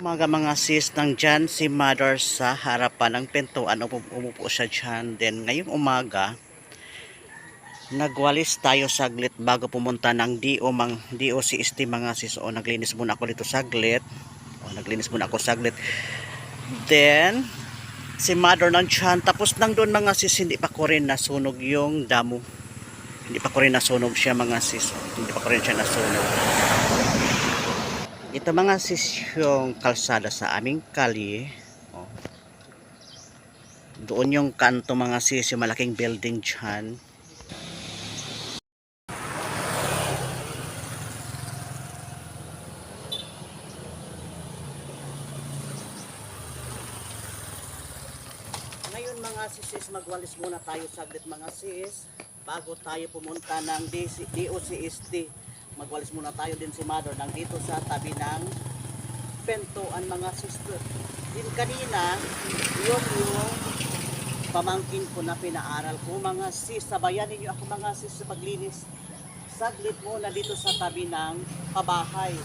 Umaga mga sis, nandyan si mother sa harapan ng pintuan. Umupo, umupo siya dyan. Then ngayong umaga, nagwalis tayo saglit bago pumunta ng DO, mang, DOCST mga sis. O naglinis muna ako dito saglit. O naglinis muna ako saglit. Then, si mother nandyan. Tapos nang doon mga sis, hindi pa ko rin nasunog yung damo. Hindi pa ko rin nasunog siya mga sis. Hindi pa ko rin siya nasunog. Ito mga sis yung kalsada sa aming kali. Oh. Doon yung kanto mga sis, yung malaking building dyan. Ngayon mga sis, magwalis muna tayo saglit mga sis. Bago tayo pumunta ng DOCST magwalis muna tayo din si mother nandito sa tabi ng pentuan mga sister. Din kanina, yung yung pamangkin ko na pinaaral ko mga sis, sabayan ninyo ako mga sis sa paglinis. Saglit muna dito sa tabi ng pabahay.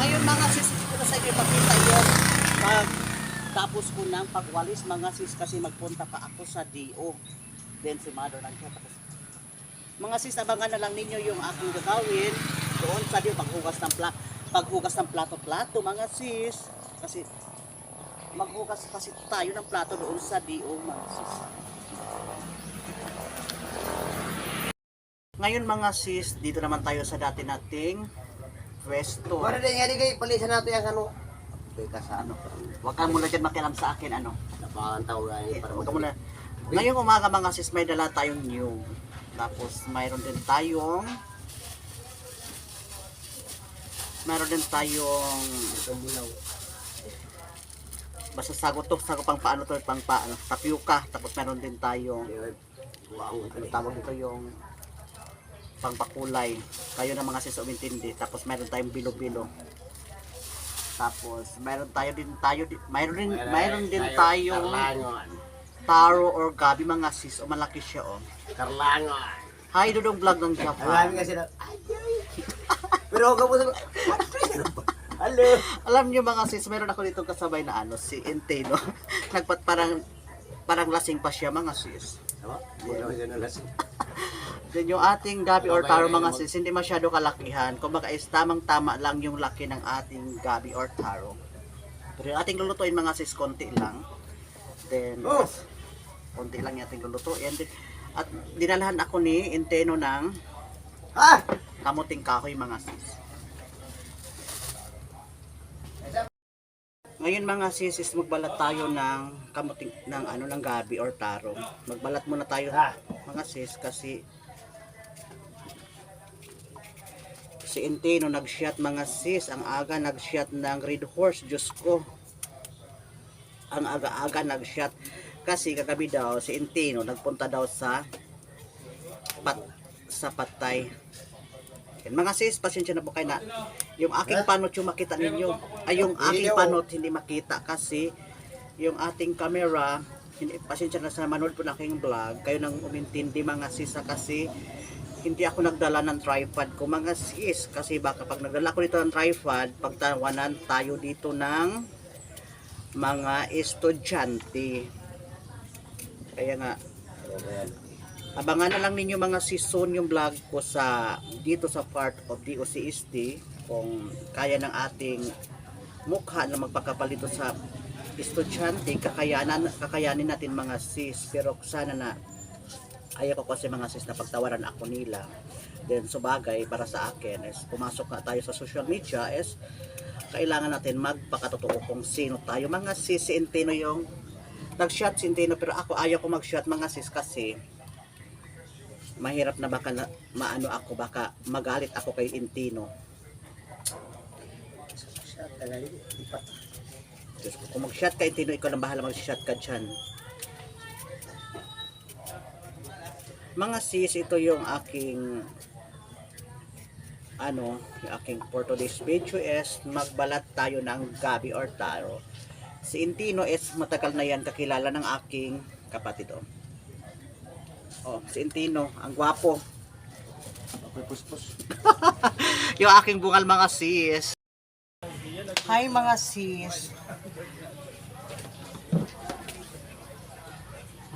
Ngayon mga sis, ko na sa inyo ipakita yung pag tapos ko ng pagwalis mga sis kasi magpunta pa ako sa DO. Then si mother nandiyan tapos mga sis, abangan na lang ninyo yung aking gagawin doon sa DO paghugas ng pla paghugas ng plato-plato mga sis. Kasi maghugas kasi tayo ng plato doon sa DO mga sis. Ngayon mga sis, dito naman tayo sa dati nating pwesto. Para din nga di kayo, palisan natin yung ano. Teka sa ano. Huwag kang muna dyan makialam sa akin, ano. Napakan tao nga yun. Para Huwag ka muna. Ngayong umaga mga sis, may dala tayong new. Tapos mayroon din tayong mayroon din tayong basta sagot to, sagot pang paano to, pang paano, tapioca. Tapos mayroon din tayong Wow. ano tawag dito yung pangpakulay. Kayo na mga sis umintindi. Tapos mayroon tayong bilo-bilo. Tapos mayroon tayo din tayo di- mayroon din mayroon din tayong Karlangon. taro or gabi mga sis o malaki siya oh. Karlangon. Hi Dudong vlog ng Ang Japan. dami kasi na. Ay, ay. Pero ako po sabi, Hello. Alam niyo mga sis, meron ako dito kasabay na ano si Inte no. Nagpat parang parang lasing pa siya mga sis. Ano? Then yung ating gabi or taro mga sis, hindi masyado kalakihan. Kumbaga is tamang-tama lang yung laki ng ating gabi or taro. Pero yung ating lulutuin mga sis, konti lang. Then, Oh. konti lang yung ating lulutuin. At dinalahan ako ni Inteno ng Ha? kamuting kahoy mga sis. Ngayon mga sis, is magbalat tayo ng kamuting ng ano ng gabi or taro. Magbalat muna tayo Ha? mga sis kasi si Intino nag-shot mga sis ang aga nag-shot ng Red Horse Diyos ko ang aga-aga nag-shot kasi kagabi daw si Intino nagpunta daw sa pat sa patay Yan, mga sis pasensya na po kayo na yung aking panot yung makita ninyo. Ay yung aking panot hindi makita kasi yung ating camera hindi, pasensya na sa manood po ng aking vlog. Kayo nang umintindi mga sis kasi hindi ako nagdala ng tripod ko. Mga sis kasi baka pag nagdala ko dito ng tripod pagtawanan tayo dito ng mga estudyante. Kaya nga abangan na lang ninyo mga season yung vlog ko sa dito sa part of DOCST kung kaya ng ating mukha na magpakapal dito sa estudyante. Kakayanan kakayanin natin mga sis pero sana na ayaw ko kasi mga sis na pagtawaran ako nila. Then subagay para sa akin is pumasok na tayo sa social media is kailangan natin magpakatotoo kung sino tayo. Mga sis si Intino yung nag-shot si Intino pero ako ayaw ko mag-shot mga sis kasi mahirap na baka na, maano ako baka magalit ako kay Intino. Diyos ko, kung mag-shot ka Intino ikaw lang bahala mag-shot ka dyan mga sis ito yung aking ano yung aking for today's video is magbalat tayo ng gabi or taro si Intino is matagal na yan kakilala ng aking kapatid oh. Oh, si Intino, ang gwapo. Ako'y puspos. yung aking bungal mga sis. Hi mga sis.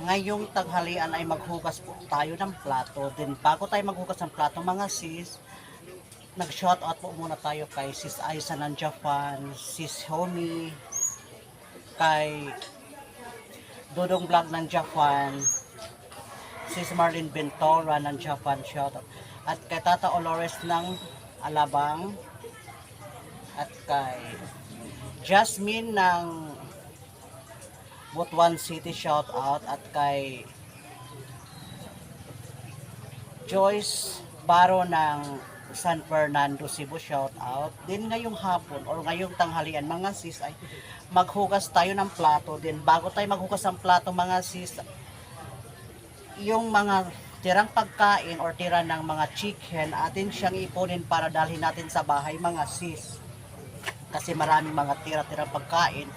Ngayong tanghalian ay maghugas po tayo ng plato. Then bago tayo maghugas ng plato mga sis, nag-shout out po muna tayo kay sis Aiza ng Japan, sis Homi, kay Dodong Vlog ng Japan, sis Marlene Bentora ng Japan, shout out. At kay Tata Olores ng Alabang, at kay Jasmine ng Butuan City shout out at kay Joyce Baro ng San Fernando Cebu shout out. Din ngayong hapon or ngayong tanghalian mga sis ay maghugas tayo ng plato din bago tayo maghugas ng plato mga sis yung mga tirang pagkain or tira ng mga chicken atin siyang ipunin para dalhin natin sa bahay mga sis. Kasi maraming mga tira-tirang pagkain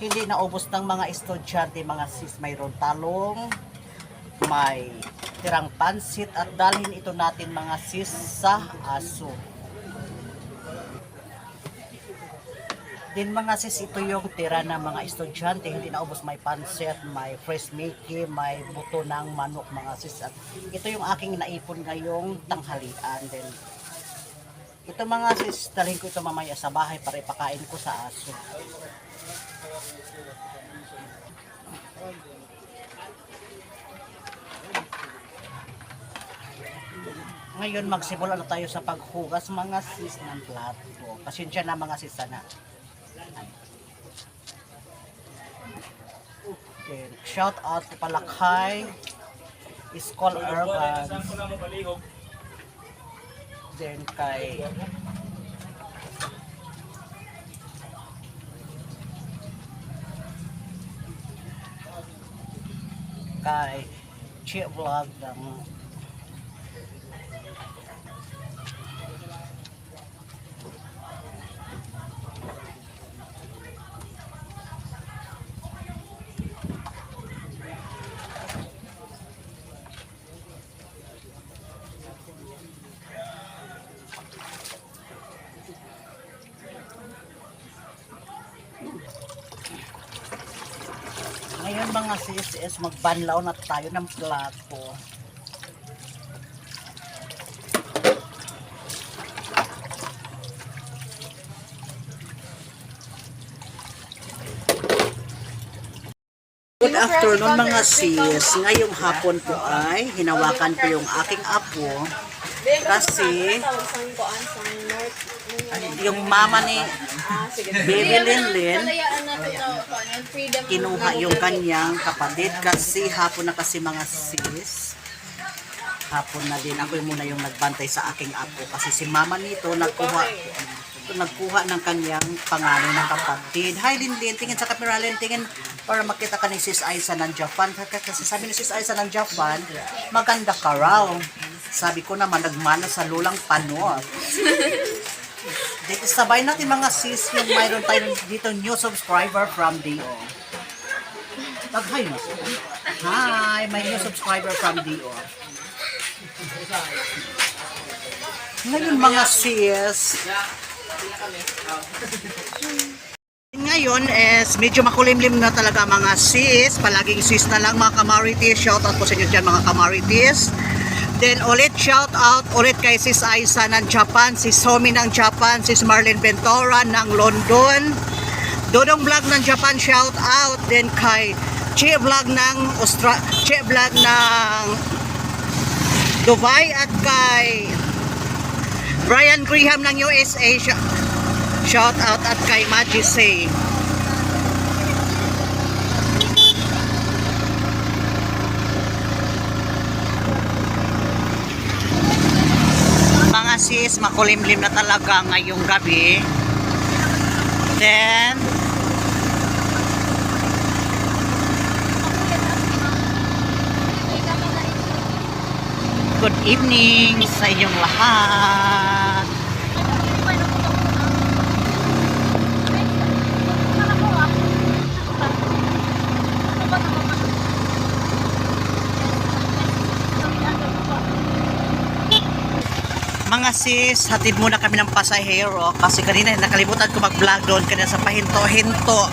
hindi naubos ng mga estudyante mga sis. Mayroon talong may tirang pansit at dalhin ito natin mga sis sa aso din mga sis ito yung tira ng mga estudyante hindi naubos may pansit may fresh mickey may buto ng manok mga sis at ito yung aking naipon ngayong tanghalian din ito mga sis dalhin ko ito mamaya sa bahay para ipakain ko sa aso Ngayon magsimula na tayo sa paghugas mga sis ng plato. Pasensya na mga sis sana. Okay. Shout out to pala kay Iskol Urban. Then kay kay Chi Vlog ng Ngayon mga sis is magbanlaw na tayo ng plato. Good afternoon mga sis. Ngayong hapon po ay hinawakan ko yung aking apo kasi yung mama ni Baby Linlin kinuha yung kanyang kapatid kasi hapon na kasi mga sis. Hapon na din. Ako yung muna yung nagbantay sa aking apo kasi si mama nito nagkuha nagkuha ng kanyang pangalan ng kapatid. Hi Linlin tingin sa camera Lin tingin para makita ka ni sis Aiza ng Japan. Kasi sabi ni sis Aiza ng Japan maganda ka raw. Sabi ko naman nagmana sa lulang panot Dito sabay natin mga sis yung mayroon tayo dito new subscriber from DO. Mag-hi mo. Hi, may new subscriber from DO. Ngayon mga sis, ngayon is medyo makulimlim na talaga mga sis. Palaging sis na lang mga kamaritis. Shout out po sa inyo dyan mga kamaritis. Then ulit shout out ulit kay sis Aiza ng Japan, sis Somi ng Japan, sis Marlene Ventura ng London. Dodong Vlog ng Japan shout out. Then kay Chi Vlog ng Austra Chi Vlog ng Dubai at kay Brian Graham ng USA sh- shout out at kay Maggie Sis, makulimlim na talaga ngayong gabi. Then, good evening sa inyong lahat. Mga sis, hatid muna kami ng pasahero kasi kanina nakalimutan ko mag-vlog doon kanina sa pahinto-hinto